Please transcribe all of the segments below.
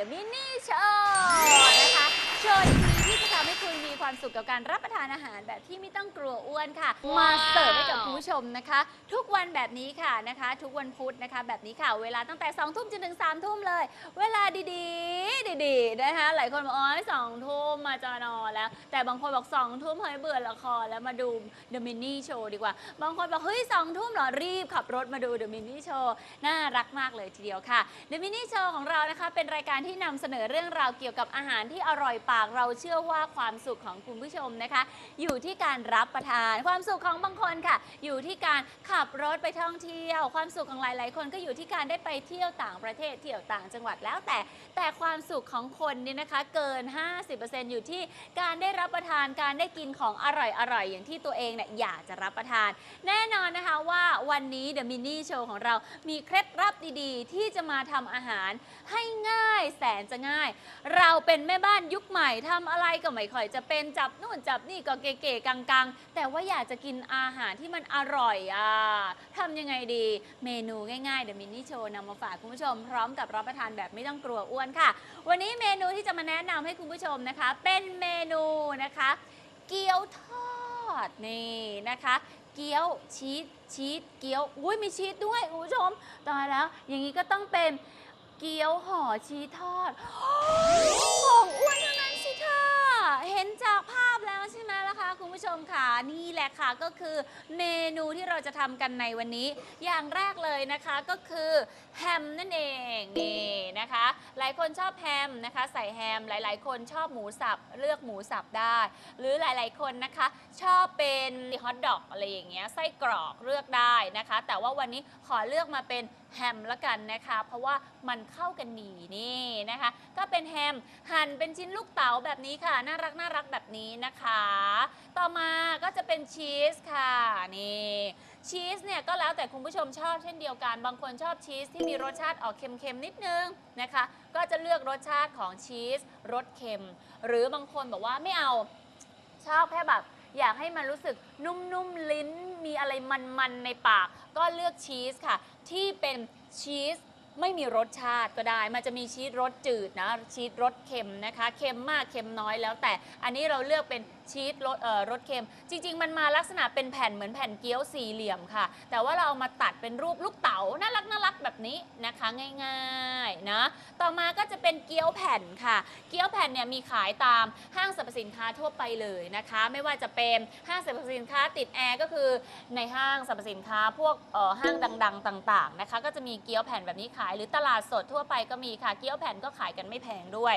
The Mini Show นะคะ โชว์ สุขกับการรับประทานอาหารแบบที่ไม่ต้องกลัวอ้วนค่ะว้าวมาเสิร์ฟให้กับคุณผู้ชมนะคะ ทุกวันแบบนี้ค่ะนะคะ ทุกวันพุธนะคะ แบบนี้ค่ะเวลาตั้งแต่2ทุ่มจนถึง3ทุ่มเลย เวลาดีๆ ดีๆนะคะหลายคนบอกอ๋อสองทุ่มมาจอนอนแล้ว แต่บางคนบอกสองทุ่มเฮ้ยเบื่อละครแล้วมาดู The Mini Show ดีกว่า บางคนบอกเฮ้ยสองทุ่มเหรอรีบขับรถมาดู The Mini Show น่ารักมากเลยทีเดียวค่ะ The Mini Show ของเรานะคะเป็นรายการที่นำเสนอเรื่องราวเกี่ยวกับอาหารที่อร่อยปากเราเชื่อว่าความสุขของคุณุณผู้ชมนะคะ อยู่ที่การรับประทาน ความสุขของบางคนค่ะ อยู่ที่การขับรถไปท่องเที่ยว ความสุขของหลาย ๆ คนก็อยู่ที่การได้ไปเที่ยวต่างประเทศเที่ยวต่างจังหวัดแล้วแต่แต่ความสุขของคนเนี่ยนะคะเกิน 50%อยู่ที่การได้รับประทานการได้กินของอร่อยๆอย่างที่ตัวเองเนี่ยอยากจะรับประทาน แน่นอนนะคะว่าวันนี้ The Mini Show ของเรามีเคล็ดลับดีๆ ที่จะมาทำอาหารให้ง่ายแสนจะง่าย เราเป็นแม่บ้านยุคใหม่ทำอะไรก็ไม่ค่อยจะเป็นจจับนู่นจับนี่ก็เก๋ๆกังๆ แต่ว่าอยากจะกินอาหารที่มันอร่อยอะทำยังไงดี เมนูง่ายๆ The Mini Show นำมาฝากคุณผู้ชม พร้อมกับรับประทานแบบไม่ต้องกลัวอ้วนค่ะ วันนี้เมนูที่จะมาแนะนำให้คุณผู้ชมนะคะ เป็นเมนูนะคะ เกี๊ยวทอดนี่นะคะเกี๊ยวชีสชีสเกี๊ยวอุ้ยมีชีสด้วยคุณผู้ชมตายแล้ว อย่างนี้ก็ต้องเป็นเกี๊ยวห่อชีสทอดของอ้วน ผู้ชมค่ะนี่แหละค่ะก็คือเมนูที่เราจะทำกันในวันนี้ อย่างแรกเลยนะคะก็คือแฮมนั่นเองนี่ นะคะ หลายคนชอบแฮมนะคะ ใส่แฮม หลาย ๆ คนชอบหมูสับเลือกหมูสับได้ หรือหลาย ๆ คนนะคะ ชอบเป็นฮอทดอกอะไรอย่างเงี้ยไส้กรอกเลือกได้นะคะ แต่ว่าวันนี้ขอเลือกมาเป็นแฮมละกันนะคะ เพราะว่ามันเข้ากันดีนี่นะคะ ก็เป็นแฮมหั่นเป็นชิ้นลูกเต๋าแบบนี้ค่ะ น่ารักน่ารักแบบนี้นะคะ ต่อมาก็จะเป็นชีสค่ะนี่ ชีสเนี่ยก็แล้วแต่คุณผู้ชมชอบเช่นเดียวกัน บางคนชอบชีสที่มีรสชาติออกเค็มๆนิดนึงนะคะ ก็จะเลือกรสชาติของชีสรสเค็ม หรือบางคนบอกว่าไม่เอาชอบแค่แบบอยากให้มันรู้สึกนุ่มๆลิ้นมีอะไรมันๆในปาก ก็เลือกชีสค่ะ ที่เป็นชีสไม่มีรสชาติก็ได้ มันจะมีชีสรสจืดนะ ชีสรสเค็มนะคะ เค็มมาก เค็มน้อยแล้วแต่ อันนี้เราเลือกเป็น ชีสรสเอ่อรสเค็ม จริง ๆ มันมาลักษณะเป็นแผ่นเหมือนแผ่นเกี๊ยวสี่เหลี่ยมค่ะ แต่ว่าเราเอามาตัดเป็นรูปลูกเต๋าน่ารักน่ารักแบบนี้นะคะง่ายๆนะต่อมาก็จะเป็นเกี๊ยวแผ่นค่ะ เกี๊ยวแผ่นเนี่ยมีขายตามห้างสรรพสินค้าทั่วไปเลยนะคะ ไม่ว่าจะเป็นห้างสรรพสินค้าติดแอร์ก็คือในห้างสรรพสินค้าพวกเอ่อห้างดัง ๆ ต่าง ๆนะคะ ก็จะมีเกี๊ยวแผ่นแบบนี้ขาย หรือตลาดสดทั่วไปก็มีค่ะเกี๊ยวแผ่นก็ขายกันไม่แพงด้วย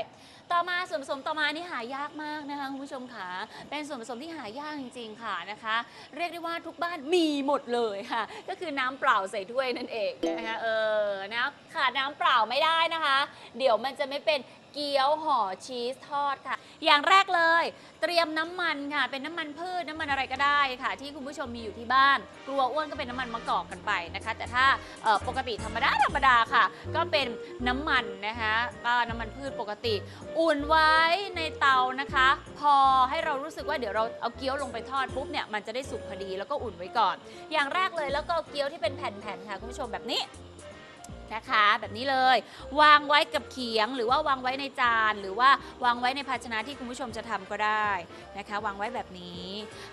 ต่อมาส่วนผสมต่อมานี่หายากมากนะคะคุณผู้ชมค่ะเป็นส่วนผสมที่หายากจริง ๆ ค่ะนะคะ เรียกได้ว่าทุกบ้านมีหมดเลยค่ะ ก็คือน้ำเปล่าใส่ถ้วยนั่นเองนะคะเออนะขาดน้ำเปล่าไม่ได้นะคะ เดี๋ยวมันจะไม่เป็น เกี๊ยวห่อชีสทอดค่ะ อย่างแรกเลย เตรียมน้ำมันค่ะ เป็นน้ำมันพืชน้ำมันอะไรก็ได้ค่ะ ที่คุณผู้ชมมีอยู่ที่บ้าน กลัวอ้วนก็เป็นน้ำมันมะกอกกันไปนะคะ แต่ถ้าเอ่อปกติธรรมดาธรรมดาค่ะ ก็เป็นน้ำมันนะคะก็น้ำมันพืชปกติ อุ่นไว้ในเตานะคะ พอให้เรารู้สึกว่าเดี๋ยวเราเอาเกี๊ยวลงไปทอดปุ๊บเนี่ยมันจะได้สุกพอดีแล้วก็อุ่นไว้ก่อน อย่างแรกเลยแล้วก็เอาเกี๊ยวที่เป็นแผ่นๆค่ะคุณผู้ชมแบบนี้ นะคะ แบบนี้เลย วางไว้กับเขียง หรือว่าวางไว้ในจาน หรือว่าวางไว้ในภาชนะที่คุณผู้ชมจะทำก็ได้นะคะ วางไว้แบบนี้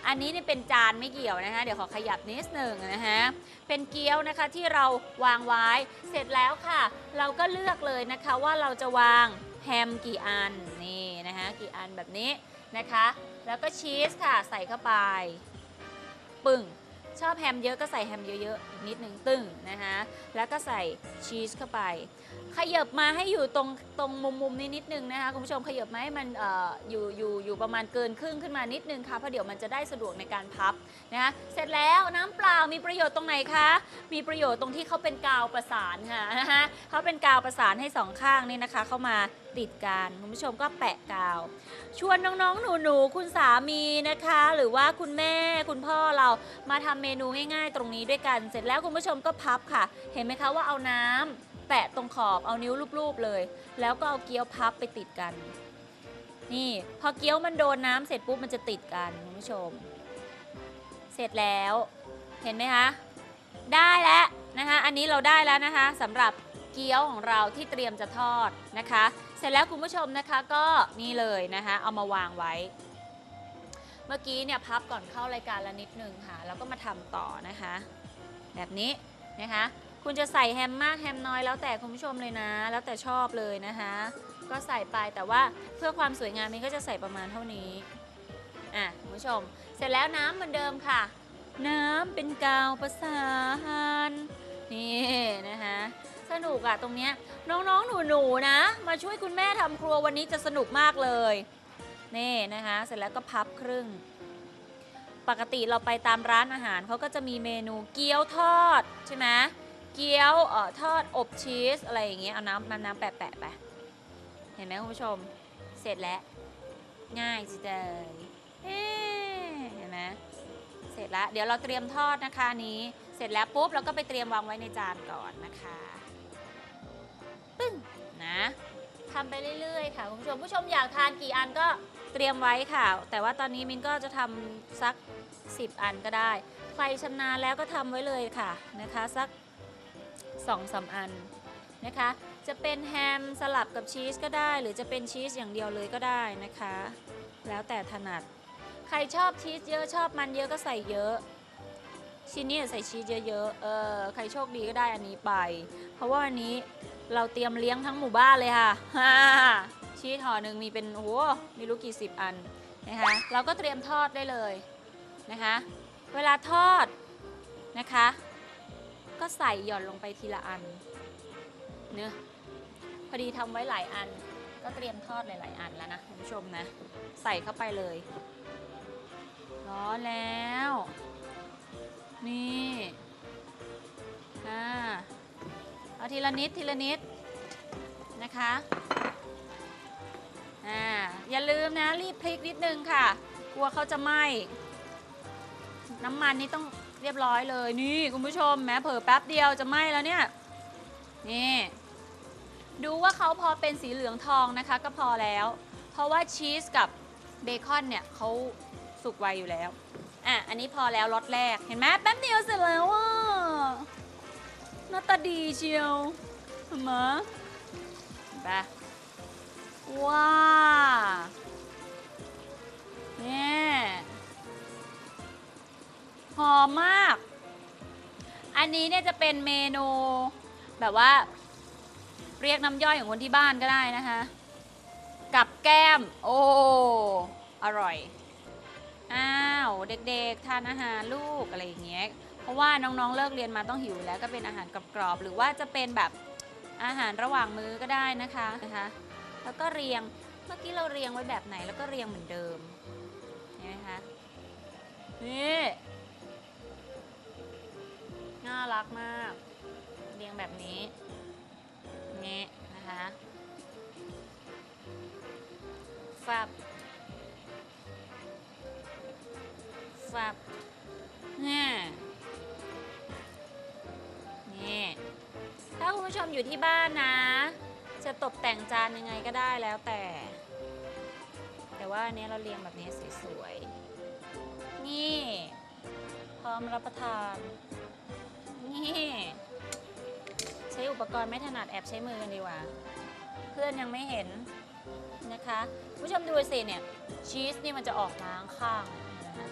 อันนี้เนี่ยเป็นจานไม่เกี่ยวนะคะเดี๋ยวขอขยับนิดหนึ่งนะคะเป็นเกี๊ยวนะคะที่เราวางไว้เสร็จแล้วค่ะ เราก็เลือกเลยนะคะว่าเราจะวางแฮมกี่อันนี่นะคะกี่อันแบบนี้นะคะ แล้วก็ชีสค่ะใส่เข้าไป ปึ้ง ชอบแฮมเยอะก็ใส่แฮมเยอะๆอีกนิดหนึ่งตึงนะคะแล้วก็ใส่ชีสเข้าไปขยับมาให้อยู่ตรงตรงมุมมุมๆนี้นิดนึงนะคะคุณผู้ชมขยับมาให้มันอออยู่อยู่อยู่ประมาณเกินครึ่งขึ้นมานิดนึงค่ะเพราะเดี๋ยวมันจะได้สะดวกในการพับนะคะเสร็จแล้วน้ำเปล่ามีประโยชน์ตรงไหนคะมีประโยชน์ตรงที่เขาเป็นกาวประสานค่ะนะคะเขาเป็นกาวประสานให้สองข้างนี่นะคะเข้ามาติดกันคุณผู้ชมก็แปะกาว ชวนน้องๆ หนูๆ คุณสามีนะคะ หรือว่าคุณแม่คุณพ่อเรามาทำเมนูง่ายๆ ตรงนี้ด้วยกัน เสร็จแล้วคุณผู้ชมก็พับค่ะ เห็นไหมคะว่าเอาน้ำแปะตรงขอบเอานิ้วลูบๆเลย แล้วก็เอาเกี๊ยวพับไปติดกัน นี่พอเกี๊ยวมันโดนน้ำเสร็จปุ๊บมันจะติดกันคุณผู้ชม เสร็จแล้วเห็นไหมคะได้แล้วนะคะ อันนี้เราได้แล้วนะคะสำหรับเกี๊ยวเกี๊ยวของเราที่เตรียมจะทอดนะคะ เสร็จแล้วคุณผู้ชมนะคะก็นี่เลยนะคะเอามาวางไว้ เมื่อกี้เนี่ยพับก่อนเข้ารายการละนิดนึงค่ะ แล้วก็มาทำต่อนะคะ แบบนี้นะคะ คุณจะใส่แฮมมากแฮมน้อยแล้วแต่คุณผู้ชมเลยนะ แล้วแต่ชอบเลยนะคะ ก็ใส่ไปแต่ว่าเพื่อความสวยงามนี้ก็จะใส่ประมาณเท่านี้อะคุณผู้ชม เสร็จแล้วน้ำเหมือนเดิมค่ะ น้ำเป็นกาวประสาน สุกอะตรงเนี้ยน้องๆ หนูๆนะ มาช่วยคุณแม่ทำครัววันนี้จะสนุกมากเลยนี่นะคะ เสร็จแล้วก็พับครึ่ง ปกติเราไปตามร้านอาหารเขาก็จะมีเมนูเกี๊ยวทอดใช่ไหมเกี๊ยวเอ่อทอดอบชีสอะไรอย่างเงี้ยเอาน้ำน้ำน้ำแปะๆไปเห็นไหมคุณผู้ชม เสร็จแล้ว ง่ายจิเลยเอ๊ะเห็นไหมเสร็จแล้ว เดี๋ยวเราเตรียมทอดนะคะนี้ เสร็จแล้วปุ๊บเราก็ไปเตรียมวางไว้ในจานก่อนนะคะ ทำไปเรื่อยๆค่ะคุณผู้ชมผู้ชมอยากทานกี่อันก็เตรียมไว้ค่ะ แต่ว่าตอนนี้มินก็จะทำสัก 10 อันก็ได้ ใครชำนาญแล้วก็ทำไว้เลยค่ะนะคะสัก2อสาอันนะคะ จะเป็นแฮมสลับกับชีสก็ได้ หรือจะเป็นชีสอย่างเดียวเลยก็ได้นะคะ แล้วแต่ถนัด ใครชอบชีสเยอะชอบมันเยอะก็ใส่เยอะ ชิ้นนี้ใส่ชีสเยอะๆ เออใครโชคดีก็ได้อันนี้ไป เพราะว่าวันนี้เราเตรียมเลี้ยงทั้งหมู่บ้านเลยค่ะฮ่าชีสห่อหนึ่งมีเป็นโอ้โหไม่รู้กี่สิบอันนะคะเราก็เตรียมทอดได้เลยนะคะ เวลาทอดนะคะ ก็ใส่หย่อนลงไปทีละอันเนื้อพอดีทำไว้หลายอัน ก็เตรียมทอดหลาย ๆ อันแล้วนะคุณผู้ชมนะ ใส่เข้าไปเลย ร้อนแล้ว นี่อ่าเอาทีละนิดทีละนิดนะคะอ่าอย่าลืมนะรีบพลิกนิดนึงค่ะ กลัวเขาจะไหม้น้ำมันนี่ต้องเรียบร้อยเลยนี่คุณผู้ชมแม้เผลอแป๊บเดียวจะไหม้แล้วเนี่ยนี่ดูว่าเขาพอเป็นสีเหลืองทองนะคะ ก็พอแล้ว เพราะว่าชีสกับเบคอนเนี่ยเขาสุกไวอยู่แล้ว อะ อันนี้พอแล้วรสแรก เห็นไหมแป๊บเดียวเสร็จแล้วอะหน้าตาดีเชียวเห็นไหมเห็นปว้าเนี่ยหอมมาก อันนี้เนี่ยจะเป็นเมนู แบบว่า เรียกน้ำย่อยของคนที่บ้านก็ได้นะคะ กับแก้ม โอ้ อร่อย อ้าวเด็กๆ ทานอาหารลูกอะไรอย่างเงี้ยเพราะว่าน้องๆเลิกเรียนมาต้องหิวแล้วก็เป็นอาหารกรอบๆหรือว่าจะเป็นแบบอาหารระหว่างมื้อก็ได้นะคะนะคะแล้วก็เรียงเมื่อกี้เราเรียงไว้แบบไหนแล้วก็เรียงเหมือนเดิมเห็นไหมคะนี่น่ารักมาก เรียงแบบนี้นี่นะคะฟับ ฟับนี่นี่ถ้าคุณผู้ชมอยู่ที่บ้านนะ จะตกแต่งจานยังไงก็ได้แล้วแต่ แต่ว่าอันนี้เราเรียงแบบนี้สวยๆ นี่ พร้อมรับประทาน นี่ ใช้อุปกรณ์ไม่ถนัดแอบใช้มือกันดีกว่า เพื่อนยังไม่เห็นนะคะ ผู้ชมดูสิเนี่ยชีสนี่มันจะออกมาข้างๆนะคะ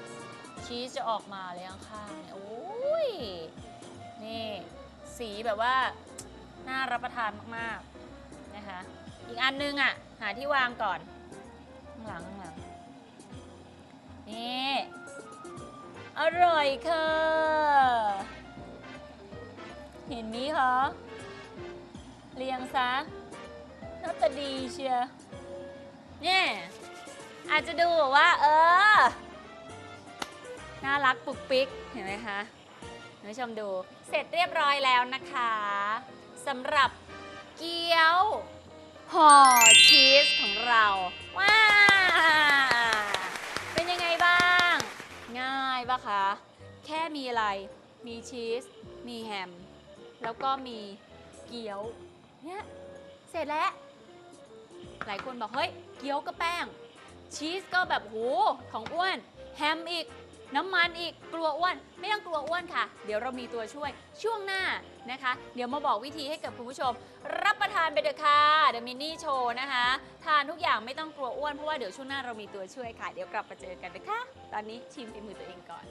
ชีสจะออกมาเลยข้างๆเนี่ยโอ้ย นี่ สีแบบว่า น่ารับประทานมากๆนะคะ อีกอันนึงอะ หาที่วางก่อน ข้างหลังข้างหลัง นี่ อร่อยค่ะ เห็นมีคะเรียงซะน่าจะดีเชียร์เนี่ยอาจจะดูแบบว่า เออ น่ารักปุกปิกเห็นไหมคะคุณผู้ชมดูเสร็จเรียบร้อยแล้วนะคะสำหรับเกี๊ยวห่อชีสของเราว้าเป็นยังไงบ้าง ง่ายปะคะ แค่มีอะไร มีชีส มีแฮม แล้วก็มีเกี๊ยวเนี่ยเสร็จแล้ว หลายคนบอกเฮ้ย เกี๊ยวก็แป้ง ชีสก็แบบโหของอ้วน แฮมอีก น้ำมันอีกกลัวอ้วน ไม่ต้องกลัวอ้วนค่ะ เดี๋ยวเรามีตัวช่วยช่วงหน้านะคะ เดี๋ยวมาบอกวิธีให้กับคุณผู้ชม รับประทานไปเถอะค่ะเดอะมินนี่โชว์นะคะ ทานทุกอย่างไม่ต้องกลัวอ้วนเพราะว่าเดี๋ยวช่วงหน้าเรามีตัวช่วยค่ะ เดี๋ยวกลับมาเจอกันนะคะ ตอนนี้ชิมฝีมือตัวเองก่อน